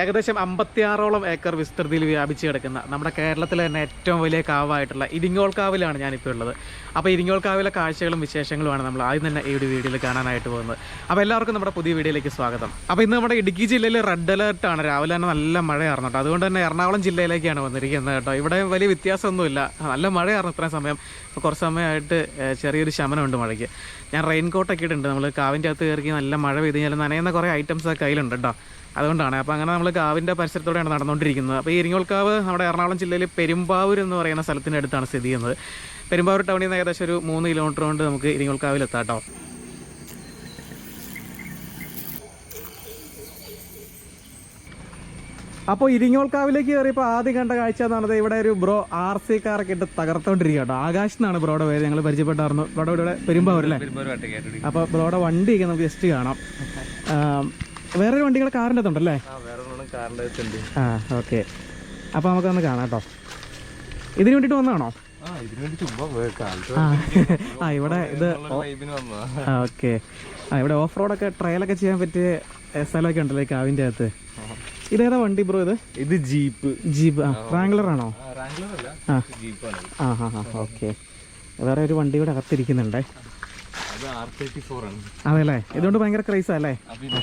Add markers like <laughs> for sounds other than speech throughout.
ഏകദേശം അമ്പത്തിയാറോളം ഏക്കർ വിസ്തൃതിയിൽ വ്യാപിച്ച് കിടക്കുന്ന നമ്മുടെ കേരളത്തിലെ തന്നെ ഏറ്റവും വലിയ കാവായിട്ടുള്ള ഇരിങ്ങോൾ കാവിലാണ് ഞാനിപ്പോൾ ഉള്ളത്. അപ്പോൾ ഇരിങ്ങോൾ കാവിലെ കാഴ്ചകളും വിശേഷങ്ങളുമാണ് നമ്മൾ ആദ്യം തന്നെ ഈ ഒരു വീഡിയോയിൽ കാണാനായിട്ട് പോകുന്നത്. അപ്പോൾ എല്ലാവർക്കും നമ്മുടെ പുതിയ വീഡിയോയിലേക്ക് സ്വാഗതം. അപ്പോൾ ഇന്ന് നമ്മുടെ ഇടുക്കി ജില്ലയിൽ റെഡ് അലേർട്ടാണ് രാവിലെ തന്നെ നല്ല മഴയായിരുന്നു കേട്ടോ. അതുകൊണ്ട് തന്നെ എറണാകുളം ജില്ലയിലേക്കാണ് വന്നിരിക്കുന്നത് കേട്ടോ. ഇവിടെ വലിയ വ്യത്യാസമൊന്നുമില്ല. നല്ല മഴയായിരുന്നു ഇത്രയും സമയം. ഇപ്പോൾ കുറച്ച് സമയമായിട്ട് ചെറിയൊരു ശമനമുണ്ട് മഴയ്ക്ക്. ഞാൻ റെയിൻ കോട്ടൊക്കെ ഇട്ടിട്ടുണ്ട്. നമ്മൾ കാവിന്റെ അകത്ത് കയറി നല്ല മഴ പെയ്ത് കഴിഞ്ഞാൽ നനയുന്ന കുറേ ഐറ്റംസ് കയ്യിലുണ്ട് കേട്ടോ. അതുകൊണ്ടാണ്. അപ്പോൾ അങ്ങനെ നമ്മൾ കാവിന്റെ പരിസരത്തോടെയാണ് നടന്നുകൊണ്ടിരിക്കുന്നത് അപ്പോൾ ഈ ഇരിങ്ങോൾക്കാവ് നമ്മുടെ എറണാകുളം ജില്ലയിൽ പെരുമ്പാവൂർ എന്ന് പറയുന്ന സ്ഥലത്തിന്റെ അടുത്താണ് സ്ഥിതി ചെയ്യുന്നത്. പെരുമ്പാവൂർ ടൗണിൽ നിന്ന് ഏകദേശം ഒരു മൂന്ന് കിലോമീറ്റർ കൊണ്ട് നമുക്ക് ഇരിങ്ങോൾക്കാവിൽ എത്താം കേട്ടോ. അപ്പോൾ ഇരിങ്ങോൾക്കാവിലേക്ക് കയറിയപ്പോൾ ആദ്യം കണ്ട കാഴ്ച എന്ന് പറഞ്ഞത് ഇവിടെ ഒരു ബ്രോ ആർ സി കാറൊക്കെ ഇട്ട് തകർത്തോണ്ടിരിക്കുക കേട്ടോ. ആകാശ് എന്നാണ് ബ്രോയുടെ പേര്. ഞങ്ങൾ പരിചയപ്പെട്ടായിരുന്നു. ബ്രോയുടെ ഇവിടെ പെരുമ്പാവൂർ അല്ലേ? അപ്പോൾ ബ്രോയുടെ വണ്ടിയൊക്കെ നമുക്ക് ജസ്റ്റ് കാണാം. വേറൊരു വണ്ടികളെ കാറിന്റെ അകത്തുണ്ടല്ലേ? ആ ഓക്കെ അപ്പോൾ നമുക്കൊന്ന് കാണാം കേട്ടോ. ഇതിന് വേണ്ടിയിട്ട് വന്നതാണോ? ആ ഇവിടെ ഇത് ഓക്കെ ആ ഇവിടെ ഓഫ് റോഡൊക്കെ ട്രയലൊക്കെ ചെയ്യാൻ പറ്റിയ സ്ഥലമൊക്കെ ഉണ്ടല്ലേ കാവിന്റെ അകത്ത്? ഇതേതാ വണ്ടി ബ്രോ ഇത്? ഇത് ജീപ്പ്. ജീപ്പ് ആ റാംഗ്ലർ ആണോ? ആ. ആ. ഹാ ഹാ ഓക്കെ വേറെ ഒരു വണ്ടി ഇവിടെ അകത്തിരിക്കുന്നുണ്ടേ. അതെല്ലേ ഇതുകൊണ്ട് ഭയങ്കര ക്രൈസ് അല്ലേ?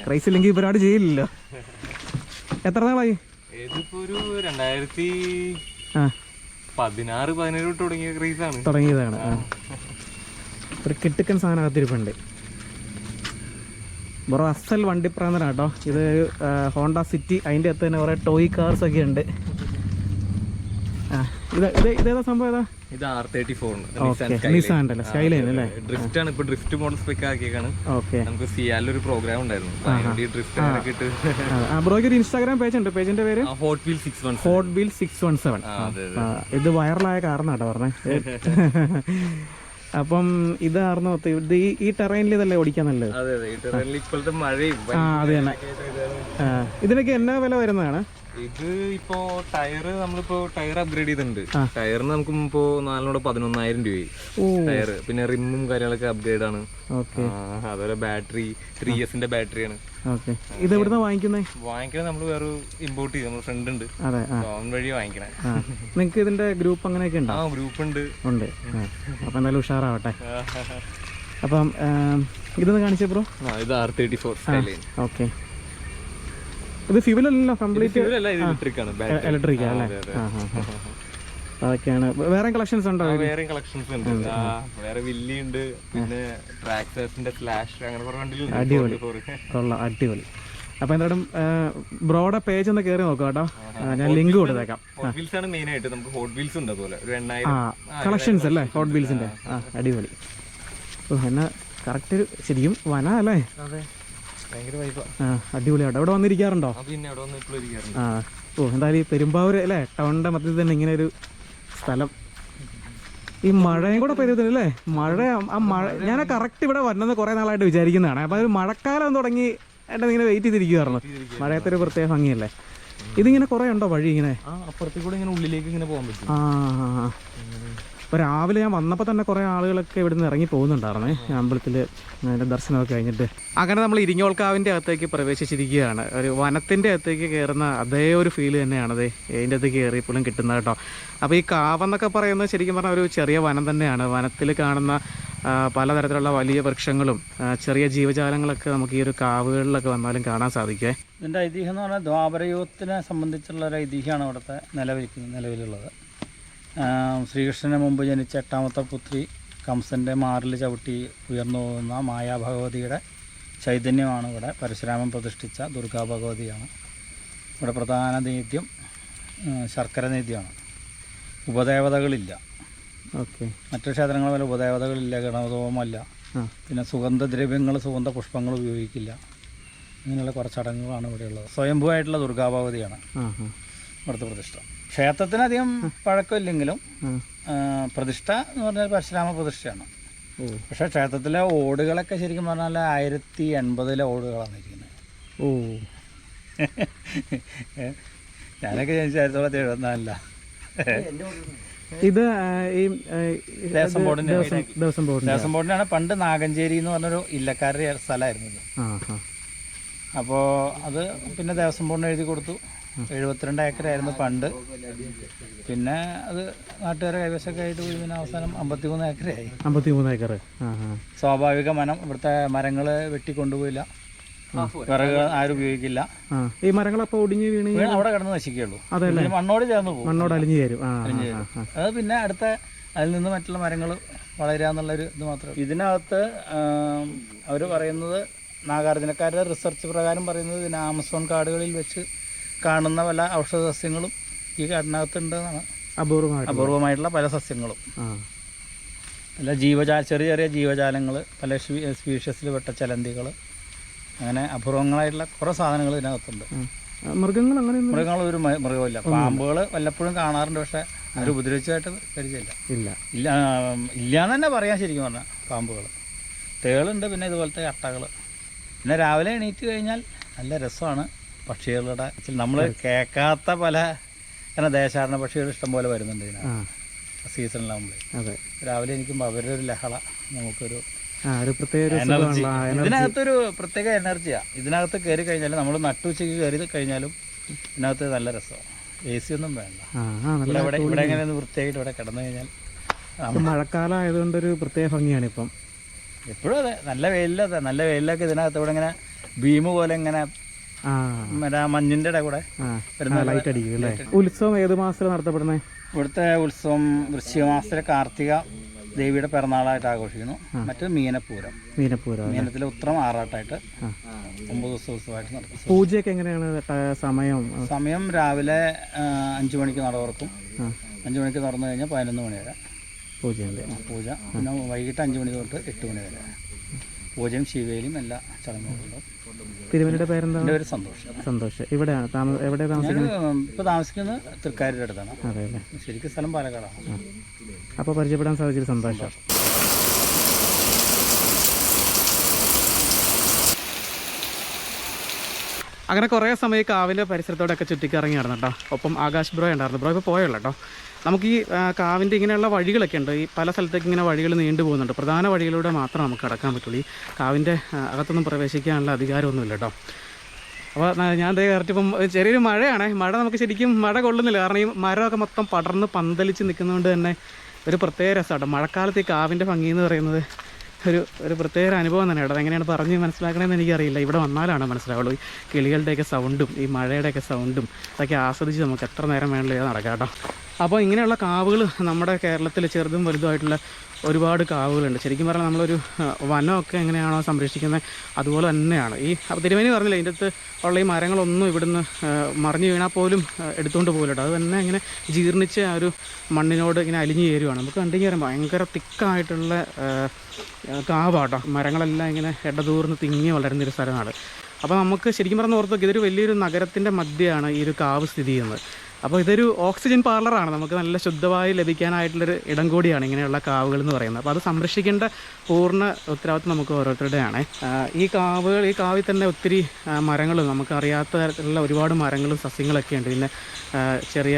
ക്രൈസ് ഇല്ലെങ്കിൽ ഇവരോട് ചെയ്യില്ലല്ലോ എത്ര നാളായി? ഒരു രണ്ടായിരത്തി ആ. പതിനാറ് പതിനേഴ് തൊട്ട് തുടങ്ങിയ ക്രൈസ് ആണ്. തുടങ്ങിയതാണ് ഒരു കിട്ടുക്കൻ സാധനം അകത്തിരിപ്പുണ്ട്. ബ്രോ അസൽ വണ്ടിപ്രാന്തനാട്ടോ ഇത് ഹോണ്ട സിറ്റി അതിന്റെ അകത്ത് തന്നെ കുറേ ടോയ് കാർസ് ഒക്കെ ഉണ്ട്. ഇതേതാ സംഭവം ഏതാ? ഇത് ആർ തേർട്ടി സ്കൈലൈൻ അല്ലേ? ഡ്രിഫ്റ്റ് ആണ്. ഇപ്പൊ ഡ്രിഫ്റ്റ് മോഡൽ ആക്കിയേക്കാണ്. നമുക്ക് സിയാലിൽ ഒരു പ്രോഗ്രാം ഉണ്ടായിരുന്നു. ഡ്രിഫ്റ്റ് ബ്രോയ്ക്ക് ഒരു ഇൻസ്റ്റാഗ്രാം പേജ് ഉണ്ട്. പേജിന്റെ പേര്? Hot wheel six one hot wheel six one seven അതെ ഇത് വൈറലായ കാരണാട്ടോ പറഞ്ഞേ. <laughs> അപ്പം ഇതായിരുന്നു ഇത് ഈ ടെറൈനിൽ ഇതല്ലേ ഓടിക്കാൻ നല്ലത്? ഇപ്പോഴത്തെ മഴയും ആ അത് തന്നെ. ഇതിനൊക്കെ എന്നാ വില വരുന്നതാണ്? ഇത് ഇപ്പോ ടയർ നമ്മളിപ്പോ ടയർ അപ്ഗ്രേഡ് ചെയ്തിട്ടുണ്ട്. ടയറിന് നമുക്ക് ഇപ്പോ നാലിനോട് പതിനൊന്നായിരം രൂപയായി. ടയർ പിന്നെ റിമ്മും കാര്യങ്ങളൊക്കെ അപ്ഗ്രേഡ് ആണ്. അതുപോലെ ബാറ്ററി ത്രീ ഇയേഴ്സിന്റെ ബാറ്ററിയാണ് ഇത് എവിടുന്ന വാങ്ങിക്കുന്നത് വാങ്ങിക്കണത് നമ്മൾ വേറെ ഇമ്പോർട്ട് ചെയ്ത് നമ്മുടെ ഫ്രണ്ട് ഉണ്ട്. ഓൺ വഴി വാങ്ങിക്കണേ. നിങ്ങക്ക് നിങ്ങൾക്ക് ഇതിന്റെ ഗ്രൂപ്പ് അങ്ങനെയൊക്കെ ഉണ്ടോ? ആ ഗ്രൂപ്പ് ഉണ്ട്. ഉണ്ട്. അപ്പൊ എന്തായാലും ഉഷാറാവട്ടെ. അപ്പം ഇതൊന്ന് കാണിച്ചേ ബ്രോ? ഇത് ആർ തേർട്ടി ഫോർ ഓക്കെ. ഇത് ഫ്യൂവൽ അല്ലല്ലോ കംപ്ലീറ്റ് അല്ല ഇത് ഇലക്ട്രിക് ആണ് അല്ലേ. അതൊക്കെയാണ്. വേറെ കളക്ഷൻസ് ഉണ്ടോ വേറെ കളക്ഷൻസ് ഉണ്ട്. വേറെ വില്ലി ഉണ്ട് പിന്നെ ട്രാക്ടേഴ്സിന്റെ ഫ്ലാഷ് അങ്ങനെ കുറെ അടിപൊളി. കൊള്ളാം അടിപൊളി. അപ്പൊ എന്തായാലും ബ്രോഡ പേജ് ഒന്ന് കയറി നോക്കാം കേട്ടോ. ഞാൻ ലിങ്ക് കൊടുത്തേക്കാം. ആണ്. മെയിൻ ആയിട്ട് നമുക്ക് ഹോട്ട് വീൽസ് ഉണ്ട് അതുപോലെ. ഒരു എണ്ണായിരം. കളക്ഷൻസ് അല്ലേ? ഹോട്ട് വീൽസിന്റെ ആ അടിപൊളി. ഓ എന്നാ കറക്റ്റ് ശരിക്കും വന അല്ലേ? അടിപൊളിയാട്ടോ. അവിടെ വന്നിരിക്കാറുണ്ടോ? ആ ഓ എന്തായാലും ഈ പെരുമ്പാവൂർ അല്ലേ? ടൗണിന്റെ മധ്യത്തിൽ തന്നെ ഇങ്ങനെ ഒരു സ്ഥലം. ഈ മഴയും കൂടെ പെരുത്തില്ല അല്ലേ? മഴ ആ മഴ ഞാൻ കറക്റ്റ് ഇവിടെ വരണമെന്ന് കുറെ നാളായിട്ട് വിചാരിക്കുന്നതാണ്. അപ്പൊ അത് മഴക്കാലം തുടങ്ങി എന്നെ ഇങ്ങനെ വെയിറ്റ് ചെയ്തിരിക്കുവായിരുന്നു. മഴയത്തൊരു പ്രത്യേക ഭംഗിയല്ലേ? ഇതിങ്ങനെ കുറെ ഉണ്ടോ വഴി ഇങ്ങനെ? ആ അപ്പുറത്തേക്ക് കൂടെ ഇങ്ങനെ ഉള്ളിലേക്ക് ഇങ്ങനെ പോകാൻ പറ്റും. ആ ഇപ്പോൾ രാവിലെ ഞാൻ വന്നപ്പോൾ തന്നെ കുറേ ആളുകളൊക്കെ ഇവിടെ നിന്ന് ഇറങ്ങി പോകുന്നുണ്ടായിരുന്നേ. അമ്പലത്തിൽ അതിന്റെ ദർശനമൊക്കെ കഴിഞ്ഞിട്ട്. അങ്ങനെ നമ്മൾ ഇരിങ്ങോൾക്കാവിന്റെ അകത്തേക്ക് പ്രവേശിച്ചിരിക്കുകയാണ്. ഒരു വനത്തിന്റെ അകത്തേക്ക് കയറുന്ന അതേ ഒരു ഫീൽ തന്നെയാണത് ഇതിന്റെ അകത്തേക്ക് കയറിയപ്പോഴും കിട്ടുന്നത് കേട്ടോ. അപ്പോൾ ഈ കാവെന്നൊക്കെ പറയുന്നത് ശരിക്കും പറഞ്ഞാൽ ഒരു ചെറിയ വനം തന്നെയാണ്. വനത്തിൽ കാണുന്ന പലതരത്തിലുള്ള വലിയ വൃക്ഷങ്ങളും ചെറിയ ജീവജാലങ്ങളൊക്കെ നമുക്ക് ഈ ഒരു കാവുകളിലൊക്കെ വന്നാലും കാണാൻ സാധിക്കേ ഇതിന്റെ ഐതിഹ്യം എന്ന് പറഞ്ഞാൽ ദ്വാപരയുഗത്തിനെ സംബന്ധിച്ചുള്ള ഒരു ഐതിഹ്യമാണ് ഇവിടുത്തെ നിലവിൽ നിലവിലുള്ളത്. ശ്രീകൃഷ്ണന് മുമ്പ് ജനിച്ച എട്ടാമത്തെ പുത്രി കംസന്റെ മാറിൽ ചവിട്ടി ഉയർന്നു പോകുന്ന മായാഭഗവതിയുടെ ചൈതന്യമാണ് ഇവിടെ പരശുരാമൻ പ്രതിഷ്ഠിച്ച ദുർഗാ ഭഗവതിയാണ്. ഇവിടെ പ്രധാന നേദ്യം ശർക്കര നേദ്യമാണ്. ഉപദേവതകളില്ല. ഓക്കെ. മറ്റു ക്ഷേത്രങ്ങൾ പോലെ ഉപദേവതകളില്ല ഗണതോമല്ല പിന്നെ സുഗന്ധദ്രവ്യങ്ങൾ സുഗന്ധ പുഷ്പങ്ങൾ ഉപയോഗിക്കില്ല. ഇങ്ങനെയുള്ള കുറച്ച് ചടങ്ങുകളാണ് ഇവിടെയുള്ളത്. സ്വയംഭൂവായിട്ടുള്ള ദുർഗാഭഗവതിയാണ് ഇവിടുത്തെ പ്രതിഷ്ഠ. ക്ഷേത്രത്തിനധികം പഴക്കമില്ലെങ്കിലും ആ ആ, പ്രതിഷ്ഠ എന്ന് പറഞ്ഞാൽ പരശുരാമ പ്രതിഷ്ഠയാണ്. പക്ഷെ ക്ഷേത്രത്തിലെ ഓടുകളൊക്കെ ശരിക്കും പറഞ്ഞാൽ ആയിരത്തി എൺപതിലെ ഓടുകളാണ് ഇരിക്കുന്നത്. ഓ. ഞാനൊക്കെ ജനിച്ച ആയിരത്തി തൊള്ളായിരത്തി എഴുപത്തിനാലില്ല ഇത് ഈ ദേവസ്വം ബോർഡിന്റെ ദേവസ്വം ബോർഡ് ദേവസ്വം ബോർഡിനാണ് പണ്ട് നാഗഞ്ചേരി എന്ന് പറഞ്ഞൊരു ഇല്ലക്കാരുടെ സ്ഥലമായിരുന്നു അപ്പോൾ അത് പിന്നെ ദേവസ്വം ബോർഡിന് എഴുതി കൊടുത്തു. എഴുപത്തിരണ്ട് ഏക്കറായിരുന്നു പണ്ട്. പിന്നെ അത് നാട്ടുകാരെ കൈവശമൊക്കെ ആയിട്ട് പോയി പിന്നെ അവസാനം അമ്പത്തിമൂന്ന് ഏക്കറായി. അമ്പത്തി മൂന്ന് ഏക്കർ സ്വാഭാവിക മനം ഇവിടുത്തെ മരങ്ങൾ വെട്ടിക്കൊണ്ടുപോയില്ല. വിറക് ആരും ഉപയോഗിക്കില്ല. ഈ മരങ്ങളപ്പോൾ ഒടിഞ്ഞ് വീണ് അവിടെ കിടന്ന് നശിക്കുകയുള്ളൂ. അതല്ലേ മണ്ണോട് ചേർന്ന് പോകും. മണ്ണോട് അലിഞ്ഞു ചേരും. അത് പിന്നെ അടുത്ത അതിൽ നിന്ന് മറ്റുള്ള മരങ്ങൾ വളരാന്നുള്ളൊരു ഇത് മാത്രം ഇതിനകത്ത് അവർ പറയുന്നത് നാഗാർജുനക്കാരുടെ റിസർച്ച് പ്രകാരം പറയുന്നത് ഇതിന് ആമസോൺ കാടുകളിൽ വെച്ച് കാണുന്ന പല ഔഷധ സസ്യങ്ങളും ഈ കാടിനകത്തുണ്ടെന്നാണ്. അപൂർവമായിട്ട് അപൂർവമായിട്ടുള്ള പല സസ്യങ്ങളും. പല ജീവജാല ചെറിയ ചെറിയ ജീവജാലങ്ങൾ പല സ്പീഷ്യസിൽ പെട്ട ചലന്തികൾ അങ്ങനെ അപൂർവങ്ങളായിട്ടുള്ള കുറേ സാധനങ്ങൾ ഇതിനകത്തുണ്ട്. മൃഗങ്ങൾ അങ്ങനെ മൃഗങ്ങൾ ഒരു മൃഗമില്ല പാമ്പുകൾ വല്ലപ്പോഴും കാണാറുണ്ട് പക്ഷെ അവർ ഉപദ്രവിച്ചതായിട്ട് പരിചയമില്ല. ഇല്ല. ഇല്ല ഇല്ല എന്ന് തന്നെ പറയാൻ ശരിക്കും പറഞ്ഞാൽ പാമ്പുകൾ തേളുണ്ട് പിന്നെ ഇതുപോലത്തെ അട്ടകൾ പിന്നെ രാവിലെ എണീറ്റ് കഴിഞ്ഞാൽ നല്ല രസമാണ്. പക്ഷികളുടെ നമ്മൾ കേൾക്കാത്ത പല അങ്ങനെ ദേശാടന പക്ഷികൾ ഇഷ്ടംപോലെ വരുന്നുണ്ട് ഇതിനാ ഇതിനകത്ത് സീസണിലാകുമ്പോൾ അതെ. രാവിലെ എനിക്കുമ്പോൾ അവരുടെ ഒരു ലഹള നമുക്കൊരു ഒരു ഒരു എനർജി. ഇതിനകത്തൊരു പ്രത്യേക എനർജിയാണ് ഇതിനകത്ത് കയറി കഴിഞ്ഞാൽ നമ്മൾ നട്ടുച്ചയ്ക്ക് കയറി കഴിഞ്ഞാലും ഇതിനകത്ത് നല്ല രസമാണ്. എ സി ഒന്നും വേണ്ട. ഇവിടെ ഇവിടെ എങ്ങനെ വൃത്തിയായിട്ട് ഇവിടെ കിടന്നു കഴിഞ്ഞാൽ മഴക്കാലം ആയതുകൊണ്ടൊരു പ്രത്യേക ഭംഗിയാണ് ഇപ്പം. എപ്പോഴും അതെ. നല്ല വെയിലിലെ നല്ല വെയിലൊക്കെ ഇതിനകത്ത് ഇവിടെ ഇങ്ങനെ ഭീമ് പോലെ ഇങ്ങനെ മഞ്ഞിന്റെ ഇടയിൽ കൂടെ ലൈറ്റ് അടിക്കും അല്ലേ? ഉത്സവം ഏത് മാസത്തിൽ നടത്തപ്പെടുന്നത് ഇവിടുത്തെ ഉത്സവം വൃശ്ചിക മാസത്തിലെ കാർത്തിക ദേവിയുടെ പിറന്നാളായിട്ട് ആഘോഷിക്കുന്നു. മറ്റേ മീനപ്പൂരം. മീനപ്പൂരം മീനത്തിലെ ഉത്രം ആറാട്ടായിട്ട്. ഒമ്പത് ദിവസം ഉത്സവമായിട്ട് നടത്തും പൂജയൊക്കെ എങ്ങനെയാണ്? സമയം? സമയം രാവിലെ അഞ്ചു മണിക്ക് നട തുറക്കും. അഞ്ചു മണിക്ക് തുറന്നു കഴിഞ്ഞാൽ പതിനൊന്ന് മണി വരെ. പൂജയുണ്ട്. പൂജ. പിന്നെ വൈകിട്ട് അഞ്ച് മണി തൊട്ട് എട്ട് മണി വരെ. പൂജയും ശിവയിലും എല്ലാ ചടങ്ങുകളുണ്ട് തിരുവനയുടെ പേരെന്താ? എന്റെ പേര് സന്തോഷം. സന്തോഷം. ഇവിടെയാണ് എവിടെ താമസിക്കുന്നത്? ഇപ്പോൾ താമസിക്കുന്നത് തൃക്കാരിയുടെ അടുത്താണ്. അതെ അല്ലേ. ശരിക്കും സ്ഥലം പാലക്കാടാണ്. അപ്പൊ അപ്പോൾ പരിചയപ്പെടാൻ സാധിച്ചൊരു സന്തോഷം. അങ്ങനെ കുറേ സമയം കാവിന്റെ പരിസരത്തോടൊക്കെ ചുറ്റിക്കറങ്ങി നടന്നു കേട്ടോ ഒപ്പം ആകാശ് ബ്രോ ഉണ്ടായിരുന്നു. ബ്രോ ഇപ്പോൾ പോയുള്ളൂ കേട്ടോ. നമുക്ക് ഈ കാവിന്റെ ഇങ്ങനെയുള്ള വഴികളൊക്കെ ഉണ്ട്. ഈ പല സ്ഥലത്തേക്ക് ഇങ്ങനെ വഴികൾ നീണ്ടു പോകുന്നുണ്ട്. പ്രധാന വഴികളിലൂടെ മാത്രം നമുക്ക് കടക്കാൻ പറ്റുള്ളൂ. ഈ കാവിന്റെ അകത്തൊന്നും പ്രവേശിക്കാനുള്ള അധികാരമൊന്നുമില്ല കേട്ടോ. അപ്പോൾ ഞാൻ ദേ കറക്റ്റ് ഇപ്പം ചെറിയൊരു മഴയാണ്. മഴ നമുക്ക് ശരിക്കും മഴ കൊള്ളുന്നില്ല. കാരണം ഈ മരമൊക്കെ മൊത്തം പടർന്ന് പന്തലിച്ച് നിൽക്കുന്നതുകൊണ്ട് തന്നെ ഒരു പ്രത്യേക രസമാണ് മഴക്കാലത്ത് ഈ കാവിന്റെ ഭംഗി എന്ന് പറയുന്നത് ഒരു ഒരു പ്രത്യേക അനുഭവം തന്നെയാണ് അതെങ്ങനെയാണ് പറഞ്ഞ് മനസ്സിലാക്കണമെന്ന് എനിക്കറിയില്ല. ഇവിടെ വന്നാലാണ് മനസ്സിലാവുള്ളൂ. ഈ കിളികളുടെയൊക്കെ സൗണ്ടും ഈ മഴയുടെയൊക്കെ സൗണ്ടും അതൊക്കെ ആസ്വദിച്ച് നമുക്ക് എത്ര നേരം വേണമെങ്കിലും നടക്കാം കേട്ടോ. അപ്പോൾ ഇങ്ങനെയുള്ള കാവുകൾ നമ്മുടെ കേരളത്തിൽ ചെറുതും വലുതുമായിട്ടുള്ള ഒരുപാട് കാവുകളുണ്ട്. ശരിക്കും പറഞ്ഞാൽ നമ്മളൊരു വനമൊക്കെ എങ്ങനെയാണോ സംരക്ഷിക്കുന്നത് അതുപോലെ തന്നെയാണ്. ഈ തിരുമേനി പറഞ്ഞില്ല ഇതിന്റെ അടുത്ത് ഉള്ള ഈ മരങ്ങളൊന്നും ഇവിടുന്ന് മറിഞ്ഞു വീണാൽ പോലും എടുത്തുകൊണ്ട് പോകലുണ്ട്. അത് തന്നെ ഇങ്ങനെ ജീർണിച്ച് ആ ഒരു മണ്ണിനോട് ഇങ്ങനെ അലിഞ്ഞു ചേരുവാണ്. നമുക്ക് കണ്ടിങ്ങനെ ഭയങ്കര തിക്കായിട്ടുള്ള കാവാട്ടോ. മരങ്ങളെല്ലാം ഇങ്ങനെ ഇടതൂർന്ന് തിങ്ങി വളരുന്നൊരു സ്ഥലമാണ്. അപ്പോൾ നമുക്ക് ശരിക്കും പറഞ്ഞ ഓർത്തൊക്കെ ഇതൊരു വലിയൊരു നഗരത്തിന്റെ മധ്യയാണ് ഈ ഒരു കാവ് സ്ഥിതി ചെയ്യുന്നത്. അപ്പോൾ ഇതൊരു ഓക്സിജൻ പാർലറാണ് നമുക്ക് നല്ല ശുദ്ധമായി ലഭിക്കാനായിട്ടുള്ളൊരു ഇടം കൂടിയാണ് ഇങ്ങനെയുള്ള കാവുകൾ എന്ന് പറയുന്നത്. അപ്പോൾ അത് സംരക്ഷിക്കേണ്ട പൂർണ ഉത്തരവാദിത്വം നമുക്ക് ഓരോരുത്തരുടെയാണ്. ഈ കാവുകൾ ഈ കാവിൽ തന്നെ ഒത്തിരി മരങ്ങളും നമുക്ക് അറിയാത്ത തരത്തിലുള്ള ഒരുപാട് മരങ്ങളും സസ്യങ്ങളൊക്കെ ഉണ്ട്. പിന്നെ ചെറിയ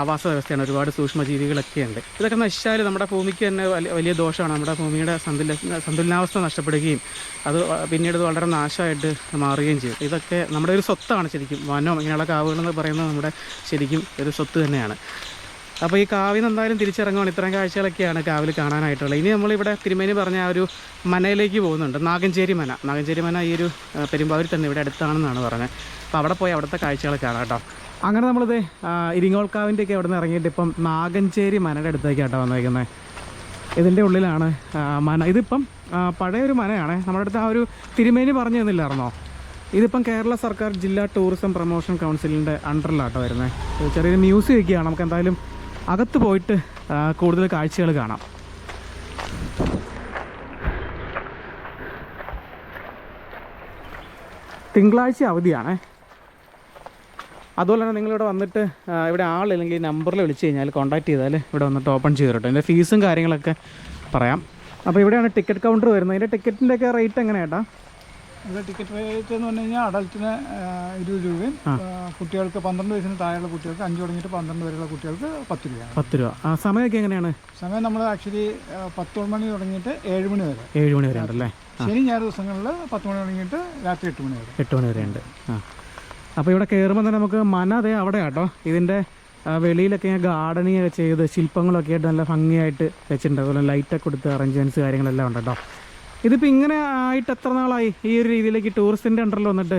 ആവാസ വ്യവസ്ഥയാണ്. ഒരുപാട് സൂക്ഷ്മജീവികളൊക്കെ ഉണ്ട്. ഇതൊക്കെ നശിച്ചാൽ നമ്മുടെ ഭൂമിക്ക് തന്നെ വലിയ ദോഷമാണ്. നമ്മുടെ ഭൂമിയുടെ സന്തുല സന്തുലനാവസ്ഥ നഷ്ടപ്പെടുകയും അത് പിന്നീട് വളരെ നാശമായിട്ട് മാറുകയും ചെയ്യും. ഇതൊക്കെ നമ്മുടെ ഒരു സ്വത്താണ് ശരിക്കും വനം ഇങ്ങനെയുള്ള കാവുകൾ എന്ന് പറയുന്നത് നമ്മുടെ ശരിക്കും ഒരു സ്വത്ത് തന്നെയാണ്. അപ്പോൾ ഈ കാവിൽ നിന്ന് എന്തായാലും തിരിച്ചിറങ്ങുകയാണ് ഇത്തരം കാഴ്ചകളൊക്കെയാണ് കാവിൽ കാണാനായിട്ടുള്ളത്. ഇനി നമ്മളിവിടെ തിരുമേനി പറഞ്ഞ ആ ഒരു മനയിലേക്ക് പോകുന്നുണ്ട്. നാഗഞ്ചേരി മന. നാഗഞ്ചേരി മന ഈ ഒരു ആ, പെരുമ്പാവൂർ തന്നെ ഇവിടെ അടുത്താണെന്നാണ് പറഞ്ഞത്. അപ്പോൾ അവിടെ പോയി അവിടുത്തെ കാഴ്ചകൾ കാണാം കേട്ടോ. അങ്ങനെ നമ്മളിത് ഇരിങ്ങോൾക്കാവിന്റെയൊക്കെ അവിടെ നിന്ന് ഇറങ്ങിയിട്ട് ഇപ്പം നാഗഞ്ചേരി മനയുടെ അടുത്തേക്കാട്ടോ വന്നേക്കുന്നത് ഇതിന്റെ ഉള്ളിലാണ് മന. ഇതിപ്പം പഴയൊരു മനയാണ്. നമ്മുടെ അടുത്ത് ആ ഒരു തിരുമേനി പറഞ്ഞു തന്നില്ലായിരുന്നോ? ഇതിപ്പം കേരള സർക്കാർ ജില്ലാ ടൂറിസം പ്രൊമോഷൻ കൗൺസിലിന്റെ അണ്ടറിലാട്ടോ വരുന്നത് ചെറിയൊരു മ്യൂസിയം ഒക്കെയാണ് നമുക്ക് എന്തായാലും അകത്ത് പോയിട്ട് കൂടുതൽ കാഴ്ചകൾ കാണാം. തിങ്കളാഴ്ച അവധിയാണേ. അതുപോലെ തന്നെ നിങ്ങളിവിടെ വന്നിട്ട് ഇവിടെ ആളില്ലെങ്കിൽ നമ്പറിൽ വിളിച്ച് കഴിഞ്ഞാൽ കോൺടാക്ട് ചെയ്താൽ ഇവിടെ വന്നിട്ട് ഓപ്പൺ ചെയ്ത് തരട്ടെ എന്റെ ഫീസും കാര്യങ്ങളൊക്കെ പറയാം. അപ്പോൾ ഇവിടെയാണ് ടിക്കറ്റ് കൗണ്ടർ വരുന്നത്. ഇതിന്റെ ടിക്കറ്റിന്റെയൊക്കെ റേറ്റ് എങ്ങനെയാട്ടാ? ഇവിടെ ടിക്കറ്റ് റേറ്റ് എന്ന് പറഞ്ഞു കഴിഞ്ഞാൽ അഡൽറ്റിന് ഇരുപത് രൂപയും കുട്ടികൾക്ക് പന്ത്രണ്ട് വയസ്സിന് താഴെയുള്ള കുട്ടികൾക്ക് അഞ്ച് തുടങ്ങിയിട്ട് പന്ത്രണ്ട് വരെയുള്ള കുട്ടികൾക്ക് പത്ത് രൂപ പത്ത് രൂപ. ആ സമയമൊക്കെ എങ്ങനെയാണ്? സമയം നമ്മൾ ആക്ച്വലി പത്ത് മണി തുടങ്ങിയിട്ട് ഏഴ് മണി വരെ. ഏഴ് മണി വരെ ഉണ്ടല്ലേ? ശനി ഞായർ ദിവസങ്ങളിൽ പത്ത് മണി തുടങ്ങിയിട്ട് രാത്രി എട്ട് മണി വരെ. എട്ട് മണി വരെ ഉണ്ട്. ആ. അപ്പോൾ ഇവിടെ കയറുമ്പോൾ തന്നെ നമുക്ക് മന അതേ അവിടെ കേട്ടോ ഇതിന്റെ വെളിയിലൊക്കെ ഞാൻ ഗാർഡനിങ് ഒക്കെ ചെയ്ത് ശില്പങ്ങളൊക്കെ ആയിട്ട് നല്ല ഭംഗിയായിട്ട് വെച്ചിട്ടുണ്ട്. അതുപോലെ ലൈറ്റൊക്കെ കൊടുത്ത് അറേഞ്ച്മെന്റ്സ് കാര്യങ്ങളെല്ലാം ഉണ്ട് കേട്ടോ ഇതിപ്പോൾ ഇങ്ങനെ ആയിട്ട് എത്ര നാളായി ഈ ഒരു രീതിയിലേക്ക് ടൂറിസ്റ്റിന്റെ അണ്ടറിൽ വന്നിട്ട്?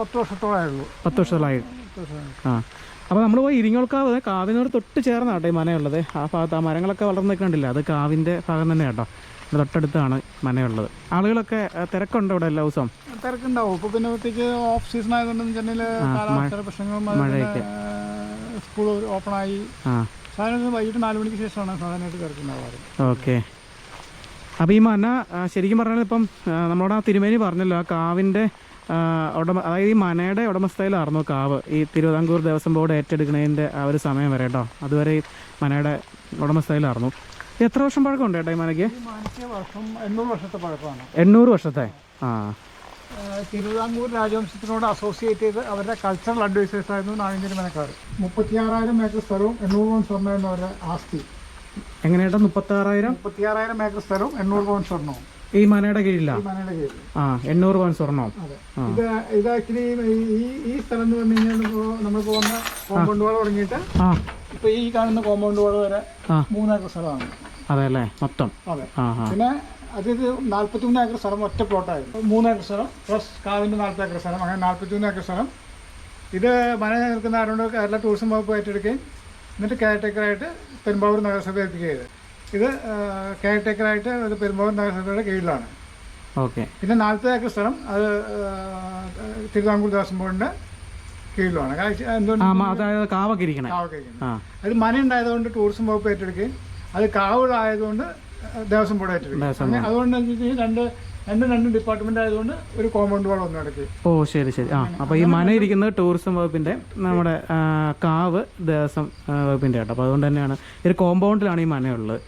പത്ത് വർഷത്തോളമായുള്ളൂ പത്ത് വർഷമായി ആ. അപ്പോൾ നമ്മൾ പോയി ഇരിങ്ങോൾക്കാവ് കാവിനോട് തൊട്ട് ചേർന്നാട്ടോ ഈ മനയുള്ളത്. ആ ഭാഗത്ത് ആ മരങ്ങളൊക്കെ വളർന്നു നിൽക്കണ്ടില്ല അത് കാവിന്റെ ഭാഗം തന്നെ കേട്ടോ. തൊട്ടടുത്താണ് മനയുള്ളത്. ആളുകളൊക്കെ തിരക്കുണ്ടോ ഇവിടെ എല്ലാ ദിവസവും? തിരക്കുണ്ടാവും. ഇപ്പോൾ പിന്നെ പ്രത്യേകിച്ച് ഓഫ് സീസൺ ആയതുകൊണ്ട് ചെന്നൈയിൽ കാലാവസ്ഥ പ്രശ്നങ്ങളും മഴയൊക്കെ. സ്കൂൾ ഓപ്പൺ ആയി. സാധാരണ വൈകിട്ട് നാല് മണിക്ക് ശേഷമാണ് സാധാരണയായിട്ട് തിരക്കുണ്ടാവാറ്. ഓക്കെ. അപ്പോൾ ഈ മന ശരിക്കും പറഞ്ഞാൽ ഇപ്പം നമ്മളോട് ആ തിരുമേനി പറഞ്ഞല്ലോ ആ കാവിന്റെ ഉടമ അതായത് ഈ മനയുടെ ഉടമസ്ഥയിലായിരുന്നു കാവ്. ഈ തിരുവിതാംകൂർ ദേവസ്വം ബോർഡ് ഏറ്റെടുക്കുന്നതിന്റെ ആ ഒരു സമയം വരെ കേട്ടോ. അതുവരെ ഈ മനയുടെ ഉടമസ്ഥയിലായിരുന്നു. എത്ര വർഷം പഴക്കമുണ്ട് ചേട്ടാ ഈ മനയ്ക്ക്? എണ്ണൂറ് വർഷത്തെ പഴക്കമാണ്. എണ്ണൂറ് വർഷത്തെ? ആ. തിരുവിതാംകൂർ രാജവംശത്തിനോട് അസോസിയേറ്റ് ചെയ്ത് അവരുടെ കൾച്ചറൽ അഡ്വൈസേഴ്സ് ആയിരുന്നു നാഗഞ്ചേരി മനക്കാർ മുപ്പത്തിയാറായിരം ഏക്കർ സ്ഥലവും എണ്ണൂറ് സ്വർണ അവരുടെ ആസ്തി. എങ്ങനെയാട്ടാ മുപ്പത്താറായിരം? മുപ്പത്തിയാറായിരം ഏക്കർ സ്ഥലവും എണ്ണൂറ് പവൻ സ്വർണവും ഈ മനയുടെ കീഴിലാണ് ഈ മനയുടെ കീഴിൽ ആ എണ്ണൂറ് പവൻ സ്വർണം അതെ. ഇത് ഇത് ആക്ച്വലി ഈ ഈ സ്ഥലം എന്ന് പറഞ്ഞു കഴിഞ്ഞാൽ ഇപ്പോൾ പോകുന്ന വന്ന കോമ്പൗണ്ട് വാൾ തുടങ്ങിയിട്ട് ആ. ഇപ്പോൾ ഈ കാണുന്ന കോമ്പൗണ്ട് വാൾ വരെ ആ. മൂന്നേക്കർ സ്ഥലമാണ്. അതെ അല്ലേ മൊത്തം. അതെ. ആ ആ. പിന്നെ അതായത് നാൽപ്പത്തിമൂന്ന് ഏക്കർ സ്ഥലം ഒറ്റ പ്ലോട്ടായിരുന്നു. മൂന്നേക്കർ സ്ഥലം പ്ലസ് കാവിന്റെ നാൽപ്പത് ഏക്കർ സ്ഥലം അങ്ങനെ നാൽപ്പത്തിമൂന്ന് ഏക്കർ സ്ഥലം. ഇത് മന നിൽക്കുന്ന ആരോട് കേരള ടൂറിസം വകുപ്പ് ഏറ്റെടുക്കുകയും എന്നിട്ട് കെയർടേക്കറായിട്ട് പെരുമ്പാവൂർ നഗരസഭ ഏൽപ്പിക്കുകയത് ഇത് കെയർടേക്കറായിട്ട് ഇത് പെരുമ്പാവൂർ നഗരസഭയുടെ കീഴിലാണ്. ഓക്കെ. പിന്നെ നാൽപ്പത് ഏക്കർ സ്ഥലം അത് തിരുവിതാംകൂർ ദേവസ്വം ആ മ- അതായത് കാവൊക്കെ ഇരിക്കണേ. കാവൊക്കെ ഇരിക്കുന്നത്. ആ. അത് മന ഉണ്ടായതുകൊണ്ട് ടൂറിസം വകുപ്പ് ഏറ്റെടുക്കുകയും അത് കാവുകളായതുകൊണ്ട് ദേവസ്വം ബോർഡ് ഏറ്റെടുക്കും അതുകൊണ്ട് രണ്ട് രണ്ടും രണ്ട് ഡിപ്പാർട്ട്മെന്റ് ആയതുകൊണ്ട് ഒരു കോമ്പൗണ്ട് വാൾ ഒന്നും ഇടയ്ക്ക്. ഓ ശരി ശരി. ആ അപ്പോൾ ഈ മന ഇരിക്കുന്നത് ടൂറിസം വകുപ്പിന്റെ നമ്മുടെ കാവ് ദേവസ്വം വകുപ്പിന്റെ ആട്ടോ കേട്ടോ. അപ്പോൾ അതുകൊണ്ട് തന്നെയാണ് ഒരു കോമ്പൗണ്ടിലാണ് ഈ മനയുള്ളത്.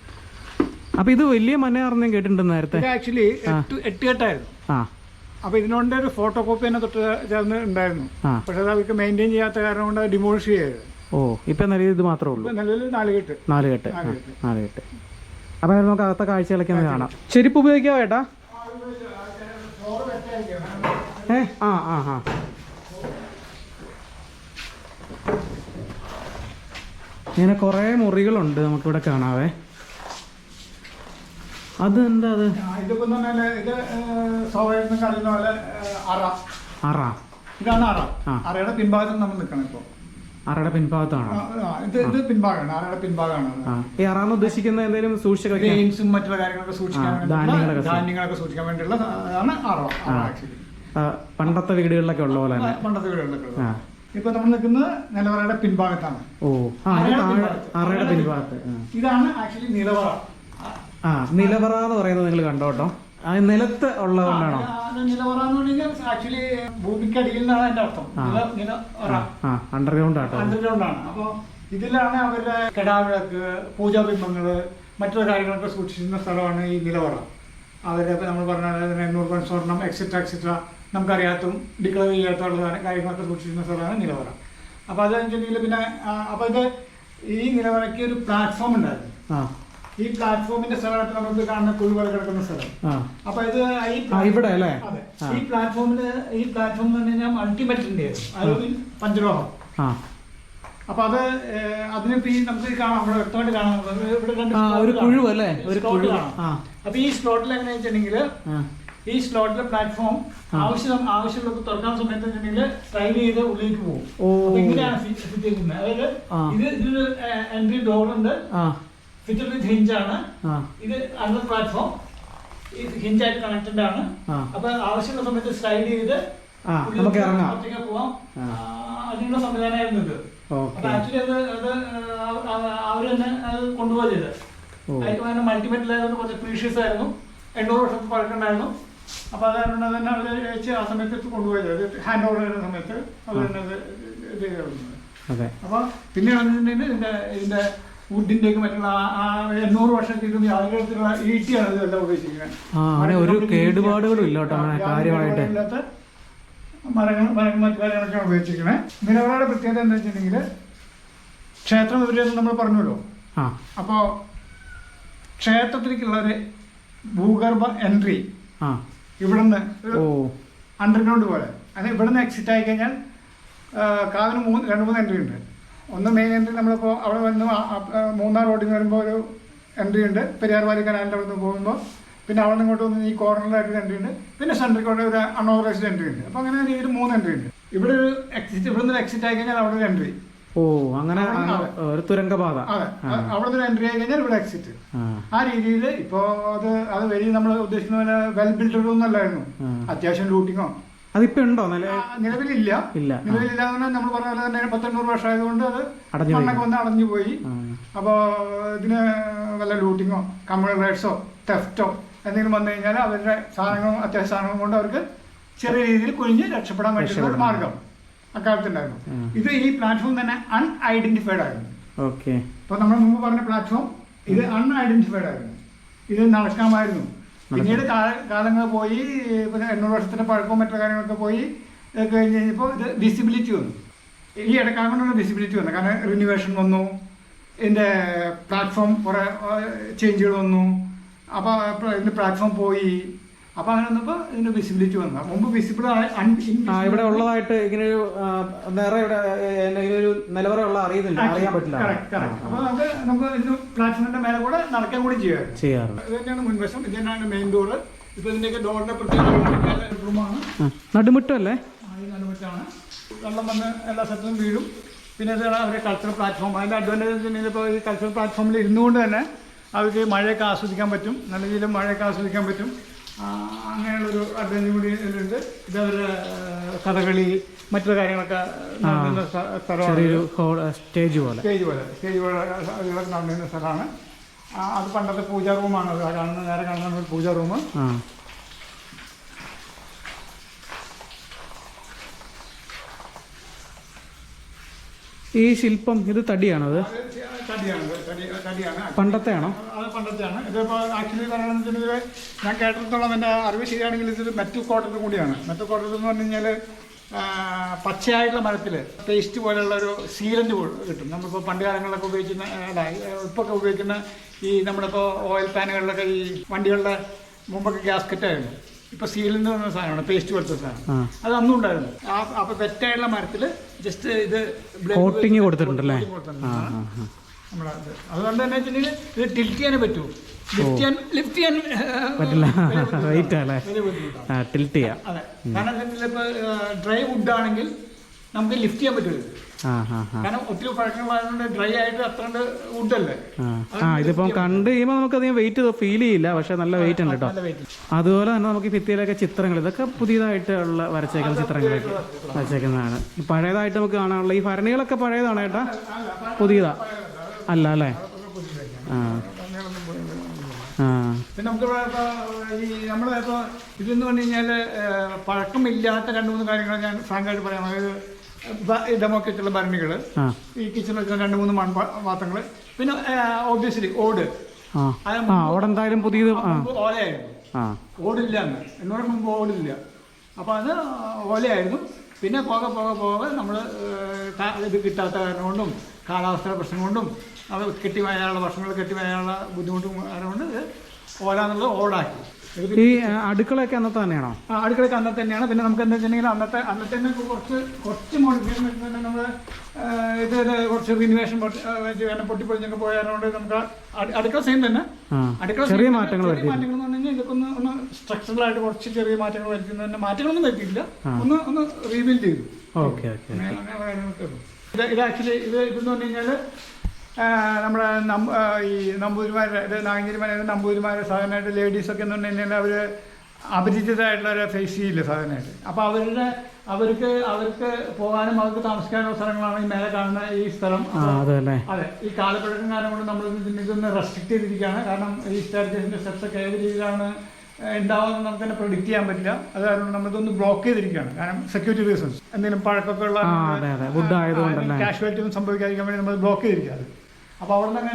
അപ്പോൾ ഇത് വലിയ മനയാണെന്ന് കേട്ടിട്ടുണ്ട് നേരത്തെ. ആക്ച്വലി എട്ട് എട്ട് കെട്ടായിരുന്നു ആ. അപ്പോൾ ഇതിനോണ്ട് ഒരു ഫോട്ടോ കോപ്പി തന്നെ തൊട്ട് ചേർന്ന് ഉണ്ടായിരുന്നു. പക്ഷെ അത് അവർക്ക് മെയിന്റെയിൻ ചെയ്യാത്ത കാരണം കൊണ്ട് ഡിമോളിഷ് ചെയ്തത്. ഓ ഇപ്പം നല്ല ഇത് മാത്രമേ ഉള്ളൂ. ഇപ്പൊ നാലുകെട്ട് നാലുകെട്ട്. നാലുകെട്ട്. നാല് കെട്ട് നാല് കെട്ട് അപ്പോൾ നമുക്ക് അകത്തെ കാഴ്ചകളൊക്കെ കാണാം. ചെരുപ്പ് ഉപയോഗിക്കാവോ ഏട്ടാ? ഏ? ആ ആ ആ. ഇങ്ങനെ കുറേ മുറികളുണ്ട് നമുക്കിവിടെ കാണാവേ. അത്? എന്താ അത് അറ. ഇതാണ് അറ. അറയുടെ പിൻഭാഗത്ത് നമ്മൾ നിൽക്കണം ഇപ്പോൾ. അറയുടെ പിൻഭാഗത്താണോ? ഇത് പിൻഭാഗമാണ്. അറയുടെ പിൻഭാഗമാണ് ഈ അറാന്ന് ഉദ്ദേശിക്കുന്ന എന്തെങ്കിലും ഗ്രെയിൻസും മറ്റുള്ള കാര്യങ്ങളൊക്കെ സൂക്ഷിക്കാൻ ധാന്യങ്ങളൊക്കെ സൂക്ഷിക്കാൻ വേണ്ടിയുള്ള ആണ് അറ. ആക്ച്വലി പണ്ടത്തെ വീടുകളിലൊക്കെ ഉള്ള പോലെ തന്നെ. പണ്ടത്തെ വീടുകളിലൊക്കെ. ആ. ഇപ്പൊ നമ്മൾ നിൽക്കുന്നത് നിലവറയുടെ പിൻഭാഗത്താണ്. ഓ അറയുടെ പിൻഭാഗത്ത്. ഇതാണ് ആക്ച്വലി നിലവറ. ആ നിലവറ എന്ന് പറയുന്നത് നിങ്ങൾ കണ്ടോട്ടോ അത് നിലത്ത് ഉള്ളതുകൊണ്ടാണോ? നിലവറ എന്ന് പറഞ്ഞാൽ ആക്ച്വലി ഭൂമിക്കടിയിൽ നിന്നാണ് എന്റെ അർത്ഥം. നിലവറ. അണ്ടർഗ്രൗണ്ട് ആട്ടോ. അണ്ടർഗ്രൗണ്ട് ആണ്. അപ്പോൾ ഇതിലാണ് അവരുടെ കെടാവിളക്ക് പൂജാബിംബങ്ങൾ മറ്റുള്ള കാര്യങ്ങളൊക്കെ സൂക്ഷിക്കുന്ന സ്ഥലമാണ് ഈ നിലവറ. അവരുടെ നമ്മൾ പറഞ്ഞ എണ്ണൂറ് പൺ സ്വർണം എക്സെട്ര എക്സെട്ര നമുക്കറിയാത്തും ഡിക്ലെയർ ചെയ്യാത്തുള്ള കാര്യങ്ങളൊക്കെ സൂക്ഷിക്കുന്ന സ്ഥലമാണ് നിലവറ. അപ്പോൾ അത് വെച്ചിട്ടുണ്ടെങ്കിൽ പിന്നെ അപ്പോൾ ഇത് ഈ നിലവറയ്ക്ക് ഒരു പ്ലാറ്റ്ഫോം ഉണ്ടായിരുന്നു. ഈ പ്ലാറ്റ്ഫോമിന്റെ സ്ഥലമായിട്ട് നമുക്ക് കാണുന്ന കുഴികൾ കിടക്കുന്ന സ്ഥലം. അപ്പൊ ഇത് ഈ ആ ഇവിടെ അല്ലേ? ഈ പ്ലാറ്റ്ഫോമിന് ഈ പ്ലാറ്റ്ഫോം എന്ന് പറഞ്ഞു കഴിഞ്ഞാൽ അൾട്ടിമേറ്റിന്റെ അതായത് പഞ്ചലോഹം. അപ്പൊ അത് അതിനിപ്പോ ഈ നമുക്ക് കാണാം. ഇവിടെ വ്യക്തമായിട്ട് കാണാം. ഇവിടെ രണ്ട് ഒരു കുഴു കാണാം. അല്ലേ? ഒരു slot കുഴു കാണാം. ആ. അപ്പൊ ഈ സ്ലോട്ടിൽ എങ്ങനെയാണെന്ന് വെച്ചിട്ടുണ്ടെങ്കിൽ ഈ സ്ലോട്ടിലെ പ്ലാറ്റ്ഫോം ആവശ്യം ആവശ്യമുള്ള തുറക്കാൻ സമയത്ത് വെച്ചിട്ടുണ്ടെങ്കിൽ സ്ലൈഡ് ചെയ്ത് ഉള്ളിലേക്ക് പോകും. ഇങ്ങനെയാണ് ഫിറ്റ് അതായത് ഇത് ഇതിലൊരു എൻട്രി ഡോർ ഉണ്ട്. ഫിറ്റഡ് വിത്ത് ഹിഞ്ച് ആണ്. ഇത് അണ്ടർ പ്ലാറ്റ്ഫോം ഇത് ഹിഞ്ച് ആയിട്ട് കണക്റ്റഡ് ആണ്. അപ്പൊ ആവശ്യമുള്ള സമയത്ത് സ്ലൈഡ് ചെയ്ത് നമുക്ക് ഇറങ്ങാം. പോവാം. അതിനുള്ള സംവിധാനമായിരുന്നു ഇത്. ആക്ച്വലി അത് അത് അവർ തന്നെ അത് ഓ. അതിന് മൾട്ടിമെറ്റൽ ആയതുകൊണ്ട് കുറച്ച് പ്രീഷ്യസ് ആയിരുന്നു. എണ്ണൂറ് വർഷത്തെ പഴക്കമുണ്ടായിരുന്നു അപ്പൊ അത് കാരണം തന്നെ അവർ ചേച്ചി ആ സമയത്ത് കൊണ്ടുപോയത്. ഹാൻഡ് ഓവർ ചെയ്യുന്ന സമയത്ത് അവർ തന്നെ അത് ഇത് ചെയ്ത് കൊടുക്കുന്നത് അതെ. വന്നിട്ടുണ്ടെങ്കിൽ ഇതിന്റെ ഇതിന്റെ ഇതിന്റെ വുഡിന്റെയൊക്കെ മറ്റുള്ള ആ- എണ്ണൂറ് വർഷത്തേക്കും യാതൊരുത്തിലുള്ള ഈട്ടിയാണ് ഇതെല്ലാം ഉപയോഗിച്ചിരിക്കുന്നത്. ഒരു കേടുപാടുകളും ഇല്ല കേട്ടോ കാര്യമായിട്ട്. മരങ്ങൾ മരങ്ങൾ മറ്റു കാര്യങ്ങളൊക്കെയാണ് ഉപയോഗിച്ചിരിക്കുന്നത്. നിലവറയുടെ പ്രത്യേകത എന്താ വെച്ചിട്ടുണ്ടെങ്കിൽ ക്ഷേത്രം ഇവരെന്ന് നമ്മൾ പറഞ്ഞല്ലോ. അപ്പോൾ ക്ഷേത്രത്തിലേക്കുള്ള ഒരു ഭൂഗർഭ എൻട്രി ഇവിടുന്ന് അണ്ടർഗ്രൗണ്ട് പോലെ. അങ്ങനെ ഇവിടുന്ന് എക്സിറ്റ് ആയി കഴിഞ്ഞാൽ കാവിന് മൂന്ന് രണ്ട് മൂന്ന് എൻട്രി ഉണ്ട്. ഒന്ന് മെയിൻ എൻട്രി നമ്മളിപ്പോൾ അവിടെ വന്ന് മൂന്നാർ റോഡിൽ നിന്ന് വരുമ്പോൾ ഒരു എൻട്രി ഉണ്ട്. പെരിയാർ വാലി കനാലിന്റെ അവിടെ നിന്ന് പോകുമ്പോൾ പിന്നെ അവിടെ നിന്ന് ഇങ്ങോട്ട് വന്ന് ഈ കോർണറിലായിട്ട് എൻട്രി ഉണ്ട്. പിന്നെ സെൻട്രിൽ കൂടെ ഒരു അൺഓതറൈസ്ഡ് എൻട്രി ഉണ്ട്. അപ്പോൾ അങ്ങനെ രീതിയിൽ മൂന്ന് എൻട്രി ഉണ്ട്. ഇവിടെ ഒരു എക്സിറ്റ് ഇവിടെ നിന്ന് എക്സിറ്റ് ആയി കഴിഞ്ഞാൽ അവിടെ ഒരു എൻട്രി ഓ അങ്ങനെ ഒരു തുരങ്കപാത. അതെ അവിടെ നിന്ന് എൻട്രി ആയി കഴിഞ്ഞാൽ ഇവിടെ എക്സിറ്റ് ആ. രീതിയിൽ ഇപ്പോ അത് അത് വലിയ നമ്മൾ ഉദ്ദേശിക്കുന്ന പോലെ വെൽ ബിൽഡ് ഒന്നല്ലായിരുന്നു. അത്യാവശ്യം ലൂട്ടിങ്ങോ അതിപ്പോ ഉണ്ടോ? നിലവിലില്ല. ഇല്ല. നിലവിലില്ല നമ്മൾ പറഞ്ഞ പോലെ തന്നെ പത്തെണ്ണൂറ് വർഷമായതുകൊണ്ട് അത് അടഞ്ഞു മണ്ണൊക്കെ വന്ന് അടഞ്ഞു പോയി. അപ്പോൾ ഇതിന് വല്ല ലൂട്ടിങ്ങോ കമ്മ്യൂണൽ റൈഡ്സോ തെഫ്റ്റോ എന്തെങ്കിലും വന്നു കഴിഞ്ഞാൽ അവരുടെ സാധനങ്ങളും അത്യാവശ്യ സാധനങ്ങളും കൊണ്ട് അവർക്ക് ചെറിയ രീതിയിൽ കുഴിഞ്ഞ് രക്ഷപ്പെടാൻ വേണ്ടിയിട്ടുള്ള ഒരു മാർഗം അക്കാലത്തുണ്ടായിരുന്നു ഇത് ഈ പ്ലാറ്റ്ഫോം തന്നെ അൺഐഡന്റിഫൈഡ് ആയിരുന്നു. ഓക്കെ. അപ്പോൾ നമ്മൾ മുമ്പ് പറഞ്ഞ പ്ലാറ്റ്ഫോം ഇത് അൺഐഡന്റിഫൈഡ് ആയിരുന്നു. ഇത് നടക്കാമായിരുന്നു. പിന്നീട് കാലങ്ങൾ പോയി പിന്നെ എണ്ണൂറ് വർഷത്തിന്റെ പഴക്കവും മറ്റു കാര്യങ്ങളൊക്കെ പോയി കഴിഞ്ഞ് കഴിഞ്ഞപ്പോൾ ഇത് വിസിബിലിറ്റി വന്നു. ഈ ഇടക്കാലം വിസിബിലിറ്റി വന്നു. കാരണം റിനുവേഷൻ വന്നു ഇതിന്റെ പ്ലാറ്റ്ഫോം കുറേ ചേഞ്ചുകൾ വന്നു. അപ്പോൾ ഇതിന്റെ പ്ലാറ്റ്ഫോം പോയി. അപ്പോൾ അങ്ങനെ വന്നപ്പോൾ ഇതിന്റെ വിസിബിലിറ്റി വന്നു. മുമ്പ് വിസിബിൾ ഇവിടെ ഉള്ളതായിട്ട് ഇങ്ങനെ ഒരു വേറെ ഇവിടെ ഒരു നിലവറ ഉള്ള അറിയുന്നില്ല അറിയാൻ പറ്റില്ല. അപ്പൊ നമുക്ക് നമുക്ക് ഇതിന് പ്ലാറ്റ്ഫോമിന്റെ മേലെ കൂടെ നടക്കാൻ കൂടി ചെയ്യാറ് ചെയ്യാറുണ്ട്. ഇത് തന്നെയാണ് മുൻവശം ഇത് തന്നെയാണ് മെയിൻ ഡോറ് ഇപ്പൊ ഇതിന്റെയൊക്കെ ഡോറിന്റെ പ്രത്യേക റൂമാണ് ആ, നടുമുറ്റമല്ലേ നടുമുറ്റാണ് വെള്ളം വന്ന് എല്ലാ സ്ഥലത്തും വീഴും. പിന്നെ ഇതാണ് അവരുടെ കൾച്ചറൽ പ്ലാറ്റ്ഫോം അതിന്റെ അഡ്വാന്റേജ് ഇപ്പോൾ ഈ കൾച്ചറൽ പ്ലാറ്റ്ഫോമിൽ ഇരുന്നുകൊണ്ട് തന്നെ അവർക്ക് മഴയൊക്കെ ആസ്വദിക്കാൻ പറ്റും. നല്ല രീതിയിൽ മഴയൊക്കെ ആസ്വദിക്കാൻ പറ്റും. അങ്ങനെയുള്ളൊരു അഡ്വഞ്ചർ കൂടി ഇതിലുണ്ട്. ഇത് അവരുടെ കഥകളി മറ്റു കാര്യങ്ങളൊക്കെ നടത്തുന്ന സ്ഥ- സ്ഥലമാണ്. സ്റ്റേജ് പോലെ. സ്റ്റേജ് പോലെ. സ്റ്റേജ് പോലെ നടന്നിരുന്ന സ്ഥലമാണ്. ആ, അത് പണ്ടത്തെ പൂജാ റൂമാണ്. അത് കാണുന്ന നേരെ കാണുന്ന പൂജാ റൂം. ആ. ഈ ശില്പം ഇത് തടിയാണത്? അത് ഇത്. തടി പണ്ടത്തെ ആണോ അത് പണ്ടത്തെയാണ്. ഇതിപ്പോൾ ആക്ച്വലി പറയുകയാണെന്നുണ്ടെങ്കിൽ ഞാൻ കേട്ടിടത്തോളം എന്റെ അറിവ് ശരിയാണെങ്കിൽ ഇത് മെറ്റൽ കോട്ടൺ കൂടിയാണ്. മെറ്റൽ കോട്ടൺ എന്ന് പറഞ്ഞു കഴിഞ്ഞാൽ പച്ചയായിട്ടുള്ള മരത്തിൽ പേസ്റ്റ് പോലെയുള്ള ഒരു സീലന്റ് കിട്ടും. നമ്മളിപ്പോൾ പണ്ട് കാലങ്ങളിലൊക്കെ ഉപയോഗിക്കുന്ന അല്ല ഇപ്പൊക്കെ ഉപയോഗിക്കുന്ന ഈ നമ്മളിപ്പോൾ ഓയിൽ പാനുകളിലൊക്കെ ഈ വണ്ടികളുടെ മുമ്പൊക്കെ ഗ്യാസ്കറ്റ് ആയിരുന്നു. ഇപ്പോൾ സീലന്റ് എന്ന് പറഞ്ഞ സാധനമാണ് പേസ്റ്റ് പോലത്തെ സാധനം. അത് അന്നും ഉണ്ടായിരുന്നു ആ അപ്പോൾ വെറ്റായുള്ള മരത്തിൽ ജസ്റ്റ് ഇത് കോട്ടിങ് കൊടുത്തിട്ടുണ്ടല്ലേ? നമ്മളെ. അതുകൊണ്ട് തന്നെ വെച്ചിട്ടുണ്ടെങ്കിൽ ഇത് ടിൽറ്റ് ചെയ്യാനേ പറ്റൂ. ലിഫ്റ്റ് ചെയ്യാൻ ലിഫ്റ്റ് ചെയ്യാൻ പറ്റില്ല. വെയിറ്റ് <laughs> അല്ലേ? ടിൽറ്റ് ചെയ്യാം. അതെ. കാരണം ഇപ്പോൾ ഡ്രൈ വുഡ് ആണെങ്കിൽ നമുക്ക് ലിഫ്റ്റ് ചെയ്യാൻ ആ കാരണം ഒത്തിരി പഴക്കങ്ങളായതുകൊണ്ട് ഡ്രൈ ആയിട്ട് അത്രണ്ട് വുഡല്ലേ ആ ഇതിപ്പം കണ്ടു കഴിയുമ്പോൾ നമുക്ക് അധികം വെയിറ്റ് ഫീൽ ചെയ്യില്ല പക്ഷെ നല്ല വെയിറ്റ് ഉണ്ട് കേട്ടോ അതുപോലെ തന്നെ നമുക്ക് ഭിത്തിയിലൊക്കെ ചിത്രങ്ങൾ ഇതൊക്കെ പുതിയതായിട്ട് ഉള്ള വരച്ചേക്കുന്ന ചിത്രങ്ങളൊക്കെ വരച്ചേക്കുന്നതാണ്. പഴയതായിട്ട് നമുക്ക് കാണാനുള്ള ഈ ഭരണികളൊക്കെ പഴയതാണ് ഏട്ടാ? പുതിയതാ. അല്ല അല്ലേ? ആ. പിന്നെ നമുക്ക് ഈ നമ്മൾ ഇപ്പോൾ ഇതെന്ന് പറഞ്ഞു കഴിഞ്ഞാൽ പഴക്കമില്ലാത്ത രണ്ട് മൂന്ന് കാര്യങ്ങൾ ഞാൻ ഫ്രാങ്കായിട്ട് പറയാം. അതായത് ഡെമോക്രറ്റുള്ള ഭരണികൾ ഈ കിച്ചണിൽ വെക്കുന്ന രണ്ട് മൂന്ന് മൺപാത്രങ്ങൾ പിന്നെ ഓബിയസ്ലി ഓട്. എന്തായാലും പുതിയത് ഓലയായിരുന്നു. ഓടില്ല എന്ന് എന്നോട് മുമ്പ് ഓടില്ല. അപ്പോൾ അത് ഓലയായിരുന്നു. പിന്നെ പോകെ പോകെ പോകെ നമ്മൾ ഇത് കിട്ടാത്ത കാരണം കൊണ്ടും കാലാവസ്ഥയുടെ പ്രശ്നം കൊണ്ടും അത് കെട്ടി വരാനുള്ള ഭക്ഷണങ്ങൾ കെട്ടി വരാനുള്ള ബുദ്ധിമുട്ടും കാരണം കൊണ്ട് ഓല എന്നുള്ളത് ഓടാക്കി ഈ അടുക്കളയൊക്കെ അന്നത്തെ തന്നെയാണോ? ആ, അടുക്കളയൊക്കെ അന്നത്തെ തന്നെയാണ്. പിന്നെ നമുക്ക് എന്താ വെച്ചിട്ടുണ്ടെങ്കിൽ അന്നത്തെ അന്നത്തെ തന്നെ കുറച്ച് കുറച്ച് മോഡിഫിക്കേഷൻ നമ്മൾ ഇത് കുറച്ച് റിനുവേഷൻ പൊട്ടിപ്പൊളിഞ്ഞൊക്കെ പോയതുകൊണ്ട് നമുക്ക് അടുക്കള സെയിം തന്നെ. അടുക്കള ചെറിയ മാറ്റങ്ങൾ ചെറിയ മാറ്റങ്ങൾ എന്ന് പറഞ്ഞു കഴിഞ്ഞാൽ ഇതൊക്കെ ഒന്ന് ഒന്ന് സ്ട്രക്ചറലായിട്ട് ആയിട്ട് കുറച്ച് ചെറിയ മാറ്റങ്ങൾ വരുത്തുന്നതിന് മാറ്റങ്ങളൊന്നും വരുത്തിയില്ല ഒന്ന് ഒന്ന് റീബിൽഡ് ചെയ്തു. ഓക്കെ ഇത് ഇത് ആക്ച്വലി ഇത് ഇതെന്ന് പറഞ്ഞു കഴിഞ്ഞാൽ നമ്മുടെ ഈ നമ്പൂതിരിമാരുടെ ഇത് നായഞ്ചേരിമാരെ നമ്പൂതിരിമാരെ സാധാരണയായിട്ട് ലേഡീസൊക്കെ എന്ന് പറഞ്ഞു കഴിഞ്ഞാൽ അവർ അപരിചിതരായിട്ടുള്ള ഒരു ഫേസ് ചെയ്യില്ല സാധാരണയായിട്ട് അപ്പോൾ അവരുടെ അവർക്ക് അവർക്ക് പോകാനും അവർക്ക് താമസിക്കാനുള്ള സ്ഥലങ്ങളാണ് ഈ മേലെ കാണുന്ന ഈ സ്ഥലം. അതെ ഈ കാലപ്പഴക്കം കാരണം കൊണ്ട് നമ്മൾ ഇതിന് ഇതൊന്ന് റെസ്ട്രിക്ട് ചെയ്തിരിക്കുകയാണ്. കാരണം ഈ സ്റ്റാർജേഷന്റെ സ്റ്റെപ്സൊക്കെ ഏത് രീതിയിലാണ് ഉണ്ടാവുമെന്ന് നമുക്ക് തന്നെ പ്രൊഡിക്റ്റ് ചെയ്യാൻ പറ്റില്ല. അത് കാരണം നമ്മളിതൊന്ന് ബ്ലോക്ക് ചെയ്തിരിക്കുകയാണ്. കാരണം സെക്യൂരിറ്റി റീസൺസ് എന്തെങ്കിലും പഴക്കമൊക്കെ ഉള്ള കാഷ്വാലിറ്റി ഒന്നും സംഭവിക്കാതിരിക്കാൻ വേണ്ടി നമ്മൾ ബ്ലോക്ക് ചെയ്തിരിക്കുക അത്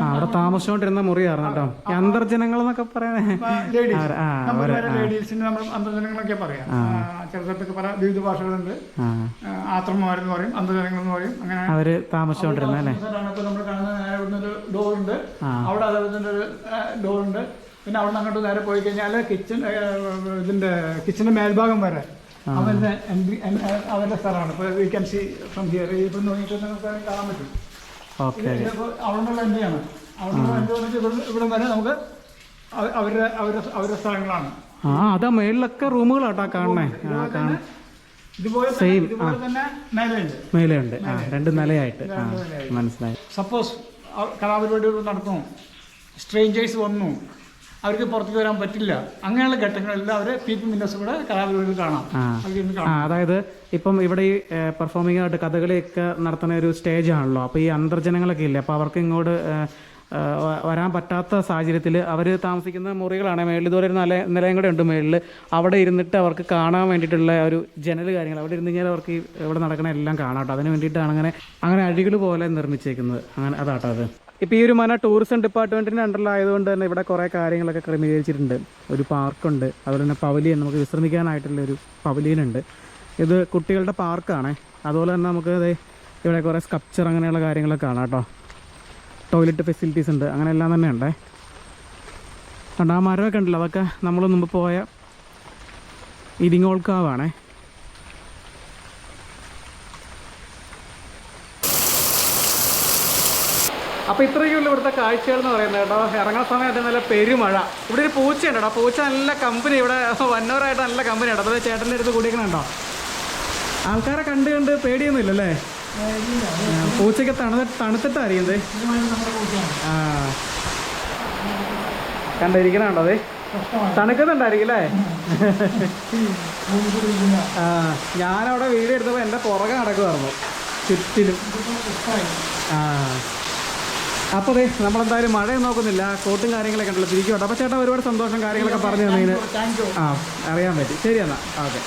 അവിടെ താമസിച്ചോണ്ടിരുന്ന മുറിയായിരുന്നു കേട്ടോ. അന്തർജനങ്ങൾ എന്നൊക്കെ പറയാനേ ലേഡീസ് ആ, ആ, നമ്മൾ അന്തജനങ്ങളൊക്കെ പറയാം. ചെറുപ്പത്തൊക്കെ പല വിവിധ ഭാഷകളുണ്ട്. ആത്രന്മാരെന്ന് പറയും അന്തർജനങ്ങൾ എന്ന് പറയും അങ്ങനെ അവർ താമസിച്ചോണ്ടിരുന്ന അല്ലേ? നമ്മൾ കാണുന്ന ഒരു ഡോർ ഉണ്ട് അവിടെ അതേപോലെ ഒരു ഡോർ ഉണ്ട് പിന്നെ അവിടെ നിന്ന് അങ്ങോട്ട് നേരെ പോയി കഴിഞ്ഞാൽ കിച്ചൺ ഇതിന്റെ കിച്ചണിന്റെ മേൽഭാഗം വരെ അവരുടെ അവരുടെ സ്ഥലമാണ്. ഇപ്പൊ we can see from here ഇപ്പൊ നോക്കിയിട്ട് കാണാൻ പറ്റും. ഓക്കെ. ഇതിപ്പോ അവിടെ നിന്നുള്ള എൻട്രിയാണ് അവിടെ നിന്നുള്ള ഇവിടെ ഇവിടെ വരെ നമുക്ക് അവരുടെ അവരുടെ അവരുടെ സ്ഥലങ്ങളാണ്. ആ അതാ മേളിലൊക്കെ റൂമുകളാട്ടാ കാണണേ ആ കാണ. ഇതുപോലെ തന്നെ ഇതുപോലെ തന്നെ മേലെയുണ്ട്. മേലെയുണ്ട്. ആ രണ്ട് നിലയായിട്ട്. ആ മനസ്സിലായി. സപ്പോസ് കലാപരിപാടികൾ നടക്കുന്നു. സ്ട്രേഞ്ചേഴ്സ് വന്നു. അവർക്ക് പുറത്തേക്ക് വരാൻ പറ്റില്ല. അങ്ങനെയുള്ള ഘട്ടങ്ങളെല്ലാം അവർ പി മിന്നസ് കൂടെ കലാപരിപാടികൾ കാണാം. അതായത് ഇപ്പം ഇവിടെ ഈ പെർഫോമിംഗ് ആയിട്ട് കഥകളിയൊക്കെ നടത്തുന്ന ഒരു സ്റ്റേജ് ആണല്ലോ. അപ്പോൾ ഈ അന്തർജനങ്ങളൊക്കെ ഇല്ലേ? അപ്പോൾ അവർക്ക് ഇങ്ങോട്ട് വരാൻ പറ്റാത്ത സാഹചര്യത്തിൽ അവർ താമസിക്കുന്ന മുറികളാണ് മേളിൽ ഇതുപോലെ ഒരു നില നിലയും കൂടെ ഉണ്ട് മേളിൽ അവിടെ ഇരുന്നിട്ട് അവർക്ക് കാണാൻ വേണ്ടിയിട്ടുള്ള ഒരു ജനൽ കാര്യങ്ങൾ. അവിടെ ഇരുന്ന് കഴിഞ്ഞാൽ അവർക്ക് ഇവിടെ നടക്കണ എല്ലാം കാണാം കേട്ടോ. അതിന് വേണ്ടിയിട്ടാണ് അങ്ങനെ അങ്ങനെ അഴികൾ പോലെ നിർമ്മിച്ചേക്കുന്നത്. അങ്ങനെ അതാട്ടോ അത്. ഇപ്പോൾ ഈ ഒരു മന ടൂറിസം ഡിപ്പാർട്ട്മെന്റിന്റെ അണ്ടറിലായതുകൊണ്ട് തന്നെ ഇവിടെ കുറേ കാര്യങ്ങളൊക്കെ ക്രമീകരിച്ചിട്ടുണ്ട്. ഒരു പാർക്കുണ്ട്. അതുപോലെ തന്നെ പവലിയൻ നമുക്ക് വിശ്രമിക്കാനായിട്ടുള്ള ഒരു പവലിയനുണ്ട്. ഇത് കുട്ടികളുടെ പാർക്കാണ്. അതുപോലെ തന്നെ നമുക്ക് ഇവിടെ കുറേ സ്കപ്ചർ അങ്ങനെയുള്ള കാര്യങ്ങളൊക്കെ കാണാം കേട്ടോ. ടോയ്ലറ്റ് ഫെസിലിറ്റീസ് ഉണ്ട്. അങ്ങനെ എല്ലാം തന്നെ ഉണ്ടേ. കണ്ടോ ആ മരമൊക്കെ ഉണ്ടല്ലോ. അതൊക്കെ നമ്മൾ മുമ്പ് പോയ ഇരിങ്ങോൾക്കാവാണേ. അപ്പോൾ ഉള്ള ഇവിടുത്തെ കാഴ്ചകൾ എന്ന് പറയുന്നത് കേട്ടോ. ഇറങ്ങുന്ന സമയത്ത് നല്ല പെരുമഴ. ഇവിടെ ഒരു പൂച്ചയുണ്ട് കേട്ടോ പൂച്ച നല്ല കമ്പനി ഇവിടെ വന്നവരായിട്ട് നല്ല കമ്പനി ഉണ്ടോ? അതായത് ചേട്ടന്റെ അടുത്ത് കൂടിയേക്കണുണ്ടോ ആൾക്കാരെ കണ്ട് കണ്ട് പേടിയൊന്നും ഇല്ലല്ലേ പൂച്ചയ്ക്ക് തണു തണുത്തിട്ടായിരിക്കും ഇത് ആ. കണ്ടിരിക്കണുണ്ടോ അതെ? തണുക്കുന്നുണ്ടായിരിക്കും അല്ലേ? ആ ഞാനവിടെ വീഡിയോ എടുത്തപ്പോൾ എന്റെ പുറകെ നടക്കുമായിരുന്നു ചുറ്റിലും. ആ. അപ്പോൾ അതെ നമ്മളെന്തായാലും മഴയും നോക്കുന്നില്ല. കോട്ടും കാര്യങ്ങളൊക്കെ ഉണ്ടല്ലോ. തിരിക്കും അപ്പോൾ ചേട്ടാ ഒരുപാട് സന്തോഷം കാര്യങ്ങളൊക്കെ പറഞ്ഞു തന്നതിന്. ആ അറിയാൻ പറ്റി. ശരി എന്നാൽ ഓക്കെ.